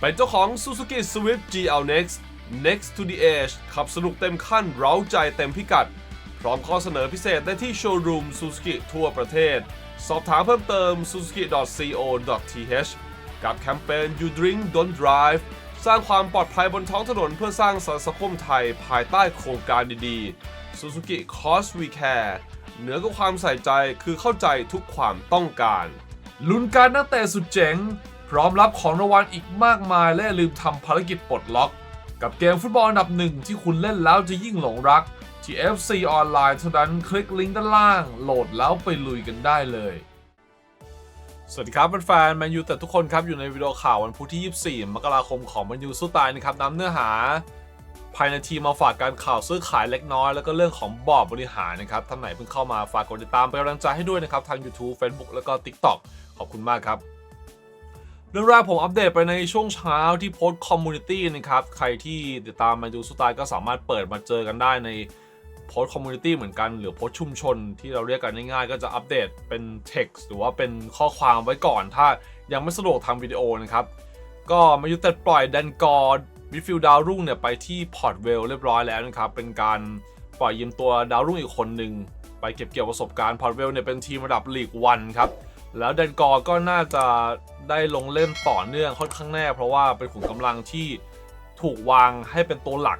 เป็นเจ้าของ Suzuki Swift GL Next Next to the Edge ขับสนุกเต็มขั้นเร้าใจเต็มพิกัด พร้อมข้อเสนอพิเศษได้ที่โชว์รูม Suzuki ทั่วประเทศ สอบถามเพิ่มเติม suzuki.co.th กับแคมเปญ You Drink Don't Drive สร้างความปลอดภัยบนท้องถนนเพื่อสร้างสังคมไทยภายใต้โครงการดีๆ Suzuki Cause We Care เหนือกว่าความใส่ใจคือเข้าใจทุกความต้องการ ลุ้นการนักเตะสุดเจ๋ง พร้อมรับของรางวัลอีกมากมายและลืมทำภารกิจปลดล็อก กับเกมฟุตบอลอันดับหนึ่งที่คุณเล่นแล้วจะยิ่งหลงรัก ที่ FC ออนไลน์เท่านั้นคลิกลิงก์ด้านล่าง โหลดแล้วไปลุยกันได้เลย สวัสดีครับแฟนๆแมนยูแต่ทุกคนครับอยู่ในวิดีโอข่าววันพุธที่ 24 มกราคมของแมนยูสู้ตายนะครับนำเนื้อหา ภายในทีมมาฝากการข่าวซื้อขายเล็กน้อย แล้วก็เรื่องของบอร์ดบริหารนะครับท่านไหนเพิ่งเข้ามาฝากกดติดตามเป็นกำลังใจให้ด้วยนะครับทาง YouTube Facebook แล้วก็ TikTok ขอบคุณมากครับ รื่องแรกผมอัปเดตไปในช่วงเช้าที่โพสต์คอมมูนิตี้นะครับ ใครที่ติดตามมนยูสู้ตายก็สามารถเปิดมาเจอกันได้ในโพสต์คอมมูนิตี้เหมือนกัน หรือโพสต์ชุมชนที่เราเรียกกันง่ายๆ ก็จะอัปเดตเป็น text หรือว่าเป็นข้อความไว้ก่อน ถ้ายังไม่สะดวกทำวิดีโอนะครับ ก็มายุติปล่อยแดนกอร์มิฟิลดาวรุ่งเนี่ยไปที่พอร์ตเวลเรียบร้อยแล้วนะครับ เป็นการปล่อยยืมตัวดาวรุ่งอีกคนหนึ่งไปเก็บเกี่ยวประสบการณ์พอร์ตเวลเนี่ยเป็นทีมระดับลีกวันครับ แล้วแดนกอร์ก็น่าจะ ได้ลงเล่นต่อเนื่องค่อนข้างแน่ เพราะว่าเป็นขุมกำลังที่ถูกวางให้เป็นตัวหลัก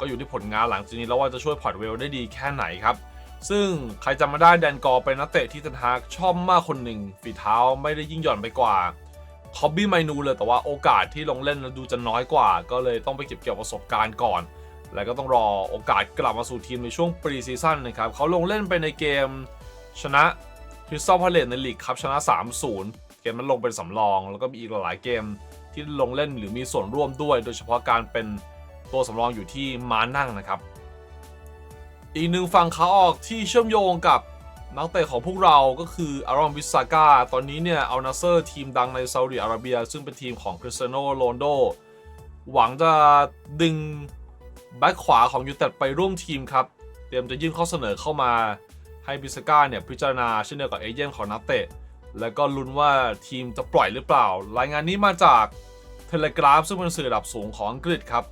ก็อยู่ที่ผลงานหลังจากนี้แล้วว่าจะช่วยพอร์ตเวลได้ดีแค่ไหนครับ ซึ่งใครจำมาได้แดนกอร์เป็นนักเตะที่ตันฮากชอบมากคนหนึ่งฝีเท้าไม่ได้ยิ่งหย่อนไปกว่าคอบบี้ไมนูเลยแต่ว่าโอกาสที่ลงเล่นดูจะน้อยกว่า ก็เลยต้องไปเก็บเกี่ยวประสบการณ์ก่อน แล้วก็ต้องรอโอกาสกลับมาสู่ทีมในช่วงปรีซีซั่นนะครับเขาลงเล่นไปในเกมชนะคริสตัลพาเลตในลีกครับชนะ 3-0เมนั้นลงเป็นสำรอง แล้วก็มีอีกหลายเกมที่ลงเล่นหรือมีส่วนร่วมด้วย โดยเฉพาะการเป็นตัวสำรองอยู่ที่ม้านั่งนะครับ อีกหนึ่งฝั่งขาออกที่เชื่อมโยงกับนักเตะของพวกเราก็คืออารอนวิสซาก้าตอนนี้เนี่ยอัลนาเซอร์ทีมดังในซาอุดิอาระเบีย ซึ่งเป็นทีมของคริสเตียโนโรนโดหวังจะดึงแบ็คขวาของยูเต็ดไปร่วมทีมครับ เตรียมจะยื่นข้อเสนอเข้ามาให้วิสซาก้าเนี่ยพิจารณาเช่นเดียวกับเอเจนต์ของนักเตะ แล้วก็ลุ้นว่าทีมจะปล่อยหรือเปล่า รายงานนี้มาจากเทเลกราฟซึ่งเป็นสื่อระดับสูงของอังกฤษครับ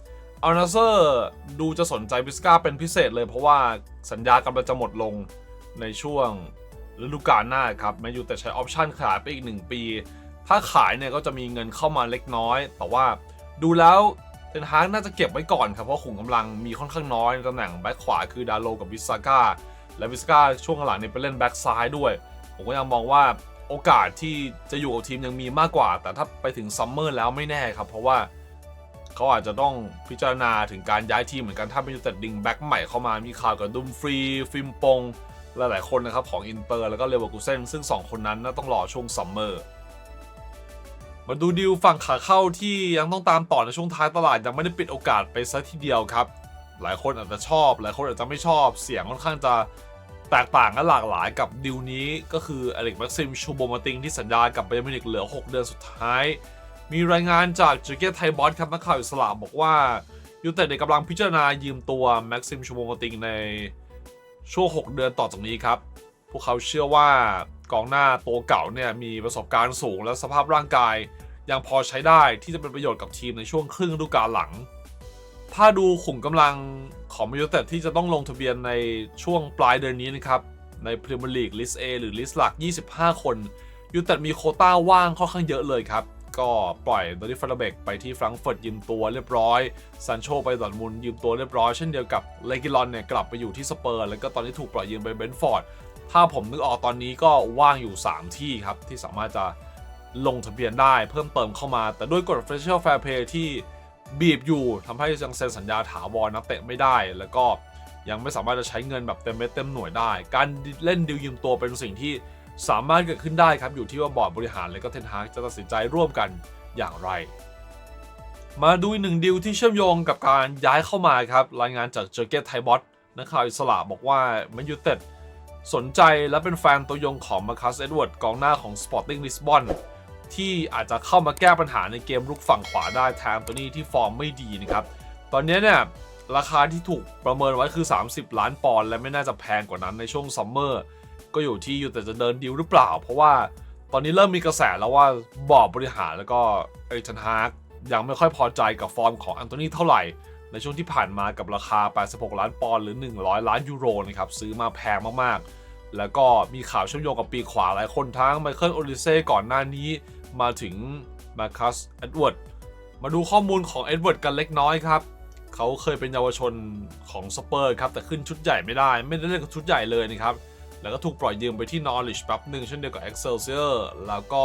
อัลนาเซอร์ดูจะสนใจบิสกาเป็นพิเศษเลยเพราะว่าสัญญากำลังจะหมดลงในช่วงฤดูกาลหน้าครับแมนยูแต่ใช้ออปชั่นขายไปอีก 1 ปี ถ้าขายเนี่ยก็จะมีเงินเข้ามาเล็กน้อย แต่ว่าดูแล้วเทนฮากน่าจะเก็บไว้ก่อนครับ เพราะขุมกำลังมีค่อนข้างน้อยในตำแหน่งแบ็คขวาคือดาโลกับวิสก้าและวิสก้าช่วงหลังเนี่ยไปเล่นแบ็คซ้ายด้วย ผมก็ยังมองว่า โอกาสที่จะอยู่กับทีมยังมีมากกว่า แต่ถ้าไปถึงซัมเมอร์แล้วไม่แน่ครับ เพราะว่าเขาอาจจะต้องพิจารณาถึงการย้ายทีมเหมือนกันถ้าเป็นยูเต็ดดิงแบ็กใหม่เข้ามามีข่าวกับดุมฟรี ฟิมปงหลายๆคนนะครับ ของอินเตอร์แล้วก็เลเวอร์กูเซนซึ่ง 2 คนนั้นน่าต้องรอช่วงซัมเมอร์มาดูดีลฝั่งขาเข้าที่ยังต้องตามต่อในช่วงท้ายตลาดยังไม่ได้ปิดโอกาสไปซะทีเดียวครับ หลายคนอาจจะชอบ หลายคนอาจจะไม่ชอบเสียงค่อนข้างจะ แตกต่างกันหลากหลายกับดีลนี้ก็คืออเล็กแม็กซิมชูโบมาติงที่สัญญากับเบย์มินิกเหลือ 6 เดือนสุดท้าย มีรายงานจากจูเกียไทบอสครับนักข่าวอิสระบอกว่ายูเต็ดกำลังพิจารณายืมตัวแม็กซิมชูโบมาติงในช่วง 6 เดือนต่อจากนี้ครับ พวกเขาเชื่อว่ากองหน้าตัวเก่าเนี่ยมีประสบการณ์สูงและสภาพร่างกาย ยังพอใช้ได้ที่จะเป็นประโยชน์กับทีมในช่วงครึ่งฤดูกาลหลัง ถ้าดูขุมกำลังของยูเต็ดที่จะต้องลงทะเบียนในช่วงปลายเดือนนี้นะครับ ในพรีเมียร์ลีกลิสเอหรือลิสหลัก 25 คนยูเต็ดมีโคต้าว่างค่อนข้างเยอะเลยครับ ก็ปล่อยดอริฟาร์เบกไปที่ฟรังก์เฟิร์ตยืมตัวเรียบร้อยซันโชไปดอทมุนยืมตัวเรียบร้อยเช่นเดียวกับเลกิลอนเนี่ยกลับไปอยู่ที่สเปอร์ แล้วก็ตอนนี้ถูกปล่อยยืมไปเบนฟอร์ดถ้าผมนึกออกตอนนี้ก็ว่างอยู่ 3 ที่ครับ ที่สามารถจะลงทะเบียนได้เพิ่มเติมเข้ามา แต่ด้วยกฎ Financial Fair Play ที่ บีบอยู่ทำให้ยังเซ็นสัญญาถาวรนักเตะไม่ได้ แล้วก็ยังไม่สามารถจะใช้เงินแบบเต็มเม็ดเต็มหน่วยได้ การเล่นดิวยืมตัวเป็นสิ่งที่สามารถเกิดขึ้นได้ครับอยู่ที่ว่าบอร์ดบริหารและก็เทนฮากจะตัดสินใจร่วมกันอย่างไร มาดูอีกหนึ่งดิวที่เชื่อมโยงกับการย้ายเข้ามาครับรายงานจากเจอเกตไทบอสนักข่าวอิสระบอกว่าแมนยูเต็ดสนใจและเป็นแฟนตัวยงของมาคัสเอ็ดเวิร์ดกองหน้าของ Sporting Lisbon ที่อาจจะเข้ามาแก้ปัญหาในเกมรุกฝั่งขวาได้แทนตัวนี้ที่ฟอร์มไม่ดีนะครับ ตอนนี้เนี่ยราคาที่ถูกประเมินไว้คือ 30 ล้านปอนด์และไม่น่าจะแพงกว่านั้นในช่วงซัมเมอร์ก็อยู่ที่อยู่แต่จะเดินดีลหรือเปล่า เพราะว่าตอนนี้เริ่มมีกระแสแล้วว่าบอร์ดบริหารแล้วก็เอริทันฮาร์กยังไม่ค่อยพอใจกับฟอร์มของอันโตนีเท่าไหร่ ในช่วงที่ผ่านมากับราคา 86 ล้านปอนด์หรือ 100 ล้านยูโรนะครับซื้อมาแพงมากๆ แล้วก็มีข่าวเชื่อมโยงกับปีขวาหลายคนทั้งไมเคิลโอลิเซ่ก่อนหน้านี้ มาถึงมาคัสเอ็ดเวิร์ดมาดูข้อมูลของเอ็ดเวิร์ดกันเล็กน้อยครับ เขาเคยเป็นเยาวชนของสเปอร์ครับ แต่ขึ้นชุดใหญ่ไม่ได้ ไม่ได้เล่นกับชุดใหญ่เลยนะครับ แล้วก็ถูกปล่อยยืมไปที่นอริชแป๊บหนึ่งเช่นเดียวกับ Excelsior แล้วก็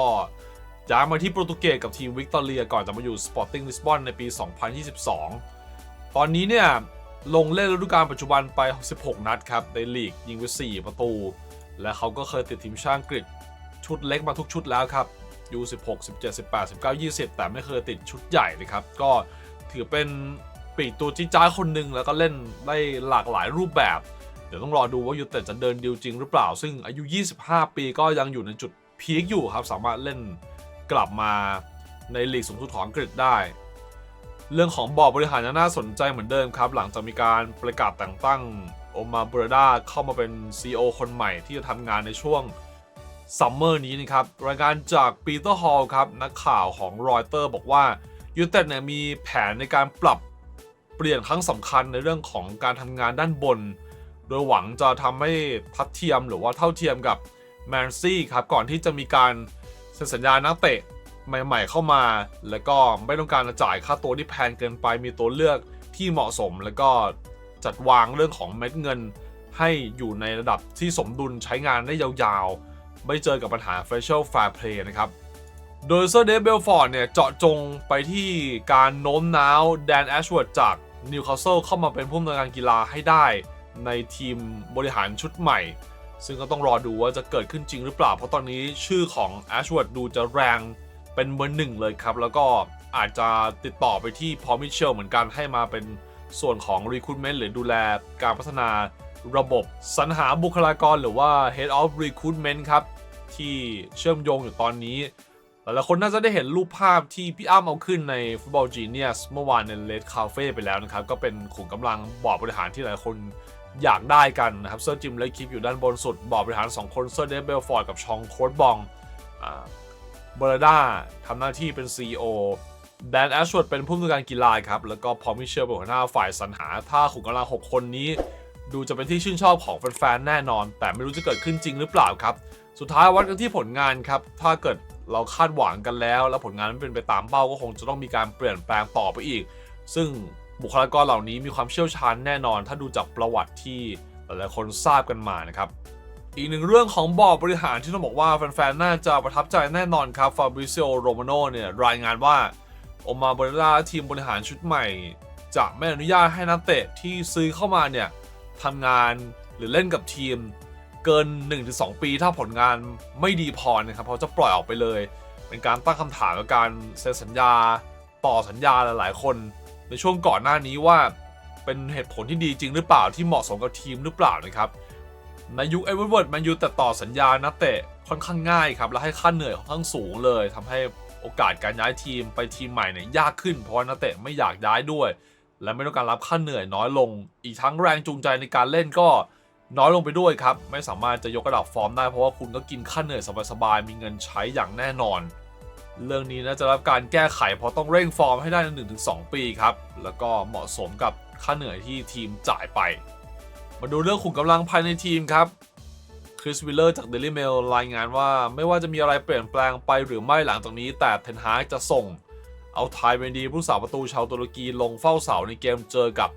ย้ายมาที่โปรตุเกสกับทีมวิกตอเรียก่อนจะมาอยู่ Sporting Lisbon ในปี 2022 ตอนนี้เนี่ยลงเล่นฤดูกาลปัจจุบันไป 16 นัดครับ ในลีกยิงไป4ประตู และเขาก็เคยติดทีมชาติอังกฤษชุดเล็กมาทุกชุดแล้วครับ U16 17 18 19 20 แต่ไม่เคยติดชุดใหญ่เลยครับ ก็ถือเป็นปีกตัวจี้จ้าคนหนึ่งแล้วก็เล่นได้หลากหลายรูปแบบ เดี๋ยวต้องรอดูว่ายูเต็ดจะเดินดีลจริงหรือเปล่า ซึ่งอายุ 25 ปีก็ยังอยู่ในจุดพีคอยู่ครับ สามารถเล่นกลับมาในลีกสูงสุดของอังกฤษได้ เรื่องของบอร์ดบริหารน่าสนใจเหมือนเดิมครับ หลังจากมีการประกาศแต่งตั้งโอมาเบรดาเข้ามาเป็น CEO คนใหม่ที่จะทำงานในช่วง ซัมเมอร์นี้นะครับ รายงานจากปีเตอร์ฮอลครับ นักข่าวของรอยเตอร์บอกว่ายูเต็ดเนี่ยมีแผนในการปรับเปลี่ยนครั้งสำคัญในเรื่องของการทำงานด้านบน โดยหวังจะทำให้ทัดเทียมหรือว่าเท่าเทียมกับแมนซี่ครับ ก่อนที่จะมีการเซ็นสัญญานักเตะใหม่ ๆ เข้ามา แล้วก็ไม่ต้องการจะจ่ายค่าตัวที่แพงเกินไปมีตัวเลือกที่เหมาะสม แล้วก็จัดวางเรื่องของเม็ดเงิน ให้อยู่ในระดับที่สมดุลใช้งานได้ยาวๆ ไม่เจอกับปัญหา facial fair play นะครับ โดยเซอร์เดฟเบลฟอร์ดเนี่ยเจาะจงไปที่การโน้มน้าวแดนแอชเวิร์ดจากนิวคาสเซิลเข้ามาเป็นผู้อำนวยการกีฬาให้ได้ในทีมบริหารชุดใหม่ ซึ่งก็ต้องรอดูว่าจะเกิดขึ้นจริงหรือเปล่า เพราะตอนนี้ชื่อของแอชเวิร์ดดูจะแรงเป็นเบอร์หนึ่งเลยครับ แล้วก็อาจจะติดต่อไปที่พอมิเชลเหมือนกันให้มาเป็นส่วนของ Recruitment หรือดูแลการพัฒนา ระบบสรรหาบุคลากรหรือว่า Head of Recruitment ครับ ที่เชื่อมโยงอยู่ตอนนี้ หลายๆคนน่าจะได้เห็นรูปภาพที่พี่อ้ำเอาขึ้นใน Football Genius เมื่อวานใน Red Cafe ไปแล้วนะครับ ก็เป็นขุมกำลังบอร์ดบริหารที่หลายคนอยากได้กันนะครับเซอร์จิมและคลิปอยู่ด้านบนสุด บอร์ดบริหาร 2 คนเซอร์เดนเบลฟอร์ดกับชองโคดบองเบอร์ด้าทำหน้าที่เป็น CEO แดนแอชวดเป็นผู้อำนวยการกีฬาครับ แล้วก็พอมิเชลเป็นหัวหน้าฝ่ายสรรหา ถ้าขุมกำลัง 6 คนนี้ ดูจะเป็นที่ชื่นชอบของแฟนๆแน่นอน แต่ไม่รู้จะเกิดขึ้นจริงหรือเปล่าครับ สุดท้ายวัดกันที่ผลงานครับ ถ้าเกิดเราคาดหวังกันแล้ว แล้วผลงานไม่เป็นไปตามเป้าก็คงจะต้องมีการเปลี่ยนแปลงต่อไปอีก ซึ่งบุคลากรเหล่านี้มีความเชี่ยวชาญแน่นอน ถ้าดูจากประวัติที่หลายๆคนทราบกันมานะครับอีกหนึ่งเรื่องของบอร์ดบริหารที่ต้องบอกว่าแฟนๆ น่าจะประทับใจแน่นอนครับฟาบริซิโอโรมาโนเนี่ยรายงานว่าโอมาเบรลาทีมบริหารชุดใหม่ จะไม่อนุญาตให้นักเตะที่ซื้อเข้ามาเนี่ย ทำงานหรือเล่นกับทีมเกิน 1-2 ปีถ้าผลงานไม่ดีพอนะครับเขาจะปล่อยออกไปเลย เป็นการตั้งคำถามกับการเซ็นสัญญา ต่อสัญญาหลาย ๆ คน ในช่วงก่อนหน้านี้ว่าเป็นเหตุผลที่ดีจริงหรือเปล่าที่เหมาะสมกับทีมหรือเปล่านะครับในยุคเอเวอร์เวิร์ดแมนยูแต่ต่อสัญญานักเตะค่อนข้างง่ายครับ และให้ค่าเหนื่อยค่อนข้างสูงเลยทำให้โอกาสการย้ายทีมไปทีมใหม่เนี่ยยากขึ้น เพราะว่านักเตะไม่อยากย้ายด้วย และไม่ต้องการรับค่าเหนื่อยน้อยลง อีกทั้งแรงจูงใจในการเล่นก็น้อยลงไปด้วยครับ ไม่สามารถจะยกระดับฟอร์มได้เพราะว่าคุณก็กินค่าเหนื่อยสบายๆมีเงินใช้อย่างแน่นอน เรื่องนี้น่าจะรับการแก้ไขเพราะต้องเร่งฟอร์มให้ได้ใน 1-2 ปีครับ แล้วก็เหมาะสมกับค่าเหนื่อยที่ทีมจ่ายไป มาดูเรื่องขุมกำลังภายในทีมครับคริสวิลเลอร์จาก Daily Mail รายงานว่า ไม่ว่าจะมีอะไรเปลี่ยนแปลงไปหรือไม่หลังจากนี้ แต่เทนฮากจะส่ง เอาไทยเวนดีผู้สาประตูชาวตุรกีลงเฝ้าเสาในเกมเจอกับ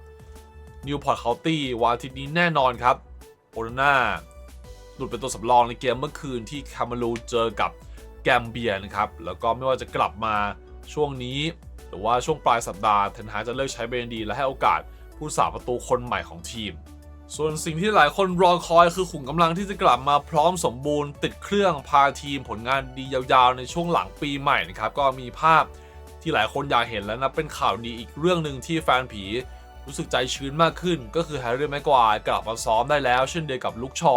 นิวพอร์ตเคาตี้วันอาทิตย์นี้แน่นอนครับโอนาน่าหลุดเป็นตัวสำรองในเกมเมื่อคืนที่คามารูเจอกับแกมเบียนะครับ แล้วก็ไม่ว่าจะกลับมาช่วงนี้ หรือว่าช่วงปลายสัปดาห์เทนฮาจะเลิกใช้เบนดี และให้โอกาสผู้สาประตูคนใหม่ของทีม ส่วนสิ่งที่หลายคนรอคอยคือขุมกำลังที่จะกลับมาพร้อมสมบูรณ์ติดเครื่องพาทีมผลงานดียาวๆ ในช่วงหลังปีใหม่นะครับ ก็มีภาพ ที่หลายคนอยากเห็นแล้วนะเป็นข่าวดีอีกเรื่องหนึ่งที่แฟนผีรู้สึกใจชื้นมากขึ้น ก็คือแฮร์รี่แม็กควายกลับมาซ้อมได้แล้ว เช่นเดียวกับลุกชอ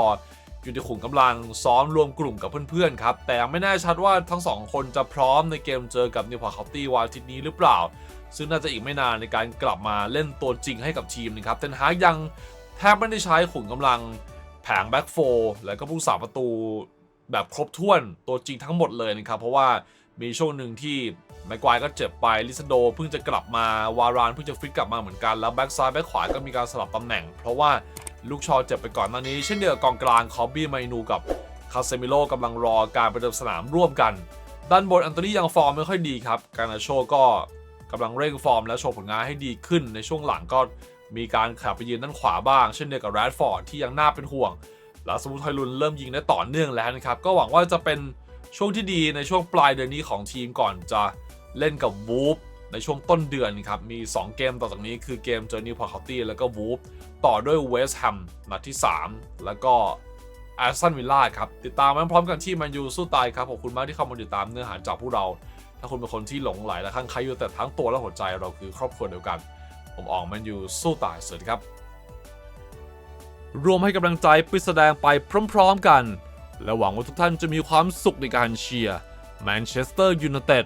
อยู่ในขุมกำลังซ้อมรวมกลุ่มกับเพื่อนๆครับ แต่ยังไม่แน่ชัดว่าทั้งสองคนจะพร้อมในเกมเจอกับนิวพอร์ตเคาตี้วันอาทิตย์นี้หรือเปล่า ซึ่งน่าจะอีกไม่นานในการกลับมาเล่นตัวจริงให้กับทีมนะครับเทนฮากยังแทบไม่ได้ใช้ขุนกำลังแผงแบ็กโฟแล้วก็ผู้สาประตูแบบครบถ้วนตัวจริงทั้งหมดเลยนะครับเพราะว่ามีช่วงหนึ่งที่ แม็กควายก็เจ็บไปลิซโดเพิ่งจะกลับมาวารานเพิ่งจะฟิตกลับมาเหมือนกันแล้วแบ็กซ้ายแบ็กขวาก็มีการสลับตำแหน่ง เพราะว่าลูกชอเจ็บไปก่อนหน้านี้ เช่นเดียวกับกองกลางคอบบี้ไมนูกับคาเซมิโลกำลังรอการประเดิมสนามร่วมกัน ด้านบนอันโตนี่ยังฟอร์มไม่ค่อยดีครับการนาโชก็กำลังเร่งฟอร์มและโชว์ผลงานให้ดีขึ้นในช่วงหลังก็มีการขับไปยืนด้านขวาบ้าง เช่นเดียวกับแรดฟอร์ดที่ยังน่าเป็นห่วง แล้วสมุทรไทยลุนเริ่มยิงได้ต่อเนื่องแล้วนะครับก็หวังว่าจะเป็นช่วงที่ดีในช่วงปลายเดือนนี้ของทีมก่อนจะ เล่นกับวูฟในช่วงต้นเดือนครับ มี 2 เกมต่อจากนี้คือเกมเจอร์นีพอร์คาตี้แล้วก็วูฟต่อด้วยเวสต์แฮมนัดที่ 3 แล้วก็แอสตันวิลล่าครับ ติดตามมันพร้อมกันที่แมันยูสู้ตายครับ ขอบคุณมากที่เข้ามาติดตามเนื้อหาจากพวกเรา ถ้าคุณเป็นคนที่หลงไหลและข้างใครอยู่แต่ทั้งตัวและหัวใจเราคือครอบครัวเดียวกัน ผมอ่อกแมนยูสู้ตายสวัสดีครับ รวมให้กำลังใจไปแสดงไปพร้อม ๆกัน และหวังว่าทุกท่านจะมีความสุขในการเชียร์แมนเชสเตอร์ยูไนเต็ด